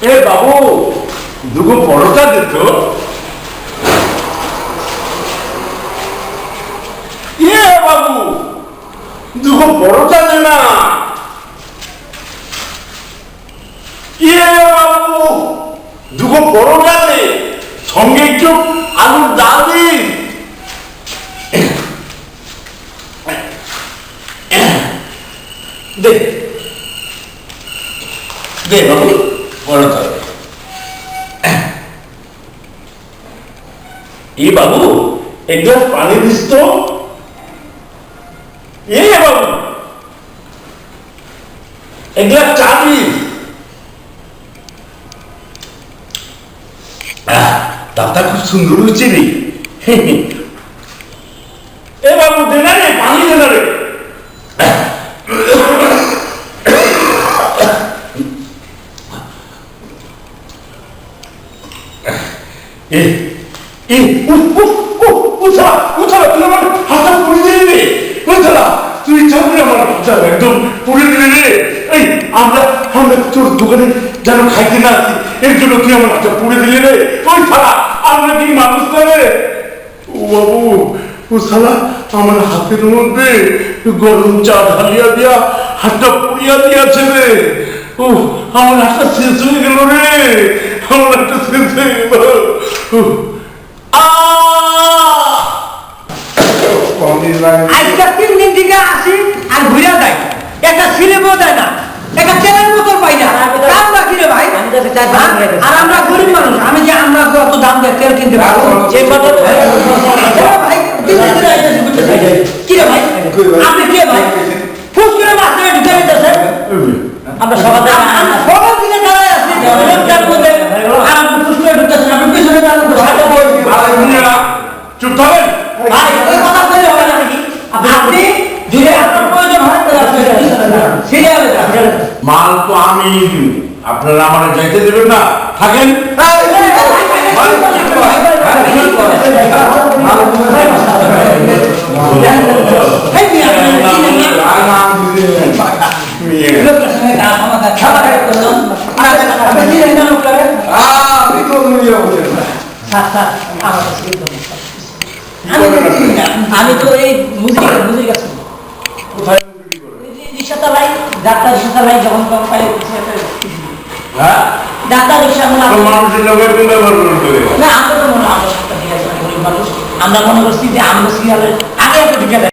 에 바보 누구 보러 가겠어? 예 바보 누구 보러 가느나? 예 바보 누구 보러 가니? 성경 좀안 온다니? 네. 네, 바보. দে এ বাবু, এক পানি দিস তো। এ বাবু, এক গ্লাস চা দাঁতটা খুব সুন্দর হচ্ছে রে। এ বাবু দে না রে। আমার আমার হাতের মধ্যে গরম চা ঢালিয়া দিয়া হাতটা পুড়িয়া দিয়াছে রে। ও আমার হাতটা শেষ হয়ে গেল রে আমার হাতটা শেষ হয়ে গেল উহ, আহ! আজকে তিন দিন থেকে আসি আর ঘুরে যাই। একটা সিলেবও দেয় না একটা তেলের বোতল পাই না। কাম রাখি রে ভাই। হ্যাঁ? আর আমরা গরিব মানুষ আমি যে আমরা কত দাম দিয়ে তেল কিনতে পারব? যে কথা হ্যাঁ ভাই বুঝতে পারছি। কি রে ভাই? আপনি কে ভাই? ফুস করে মাছ ধরে ঢুকে আমরা সকাল চুপ থাকেন ভাই ওই কথা বলে হবে না নাকি? আপনি যদি আপনার প্রয়োজন হয় তাহলে মাল তো আমি আপনারা আমার যাইতে দেবেন না। থাকেন। আমি তো এই করে? রিক্সা চালাই ডাক্তার রিক্সা যখন পাই হ্যাঁ? রিক্সা আমরা তো মানুষের লোকের কোন ব্যবহার করতে না আমরা তো মনে আমরা সবটা ঠিক আছে মানুষ। আমরা মনে করছি যে আমরা সিরিয়ালের আগে একটা